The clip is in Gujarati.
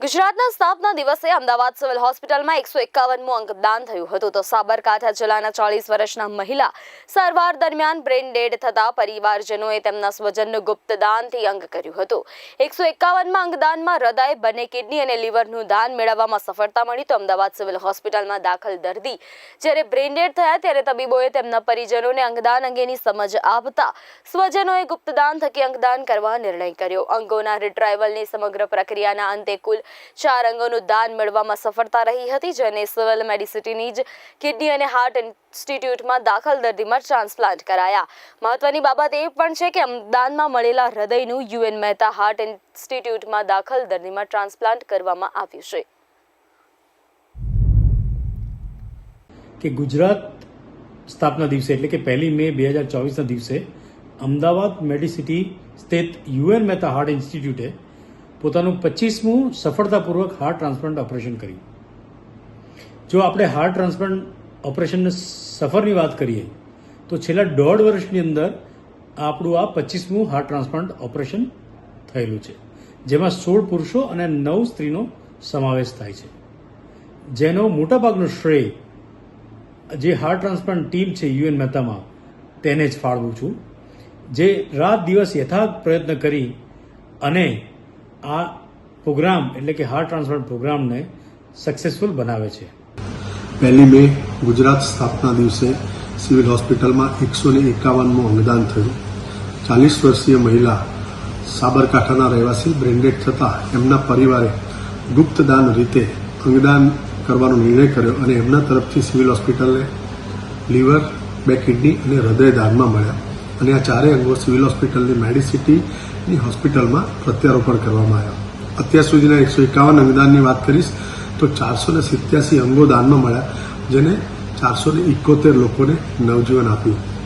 ગુજરાતના સ્થાપના દિવસે અમદાવાદ સિવિલ હોસ્પિટલમાં એકસો એકાવનમું અંગદાન થયું હતું. તો સાબરકાંઠા જિલ્લાના ચાલીસ વર્ષના મહિલા સારવાર દરમિયાન બ્રેન ડેડ થતા પરિવારજનોએ તેમના સ્વજનનું ગુપ્તદાનથી અંગ કર્યું હતું. એકસો એકાવનમાં અંગદાનમાં હૃદય, બંને કિડની અને લીવરનું દાન મેળવવામાં સફળતા મળી તો અમદાવાદ સિવિલ હોસ્પિટલમાં દાખલ દર્દી જ્યારે બ્રેન ડેડ થયા ત્યારે તબીબોએ તેમના પરિજનોને અંગદાન અંગેની સમજ આપતા સ્વજનોએ ગુપ્તદાન થકી અંગદાન કરવા નિર્ણય કર્યો. અંગોના રિટ્રાઇવલની સમગ્ર પ્રક્રિયાના અંતે કુલ ચાર અંગોનું દાન મેળવવામાં સફળતા રહી હતી જેને સિવિલ મેડિસિટીની જ કિડની અને હાર્ટ ઇન્સ્ટિટ્યૂટમાં દાખલ દર્દીમાં ટ્રાન્સપ્લાન્ટ કરાયા. મહત્વની બાબત એ પણ છે કે દાનમાં મળેલા હૃદયનું યુએન મહેતા હાર્ટ ઇન્સ્ટિટ્યૂટમાં દાખલ દર્દીમાં ટ્રાન્સપ્લાન્ટ કરવામાં આવ્યું છે. કે ગુજરાત સ્થાપના દિવસે, એટલે કે પહેલી મે બે હજાર ચોવીસના દિવસે, અમદાવાદ મેડિસિટી સ્થિત યુએન મહેતા હાર્ટ ઇન્સ્ટિટ્યૂટે પોતાનું પચીસમું સફળતાપૂર્વક હાર્ટ ટ્રાન્સપ્લાન્ટ ઓપરેશન કર્યું. જો આપણે હાર્ટ ટ્રાન્સપ્લાન્ટ ઓપરેશનને સફરની વાત કરીએ, તો છેલ્લા દોઢ વર્ષની અંદર આપણું આ પચીસમું હાર્ટ ટ્રાન્સપ્લાન્ટ ઓપરેશન થયેલું છે, જેમાં સોળ પુરુષો અને નવ સ્ત્રીનો સમાવેશ થાય છે. જેનો મોટાભાગનો શ્રેય જે હાર્ટ ટ્રાન્સપ્લાન્ટ ટીમ છે યુએન મહેતામાં, તેને જ ફાળવું છું. જે રાત દિવસ યથાર્થ પ્રયત્ન કરી અને આ પ્રોગ્રામ, એટલે કે હાર્ટ ટ્રાન્સપ્લાન્ટ પ્રોગ્રામને સક્સેસફુલ બનાવે છે. પહેલી મે ગુજરાત સ્થાપના દિવસે સિવિલ હોસ્પિટલમાં એકસો ને એકાવનમું અંગદાન થયું. ચાલીસ વર્ષીય મહિલા સાબરકાંઠાના રહેવાસી બ્રેન્ડેડ થતાં એમના પરિવારે ગુપ્તદાન રીતે અંગદાન કરવાનો નિર્ણય કર્યો અને એમના તરફથી સિવિલ હોસ્પિટલને લીવર, બે કિડની અને હૃદયદાનમાં મળ્યા. અને આ ચારેય અંગો સિવિલ હોસ્પિટલની મેડિસિટીની હોસ્પિટલમાં પ્રત્યારોપણ કરવામાં આવ્યા. અત્યાર સુધીના એકસો એકાવન અંગદાનની વાત કરીશ, તો ચારસો ને સિત્યાસી અંગો દાનમાં મળ્યા, જેને ચારસો ને લોકોને નવજીવન આપ્યું.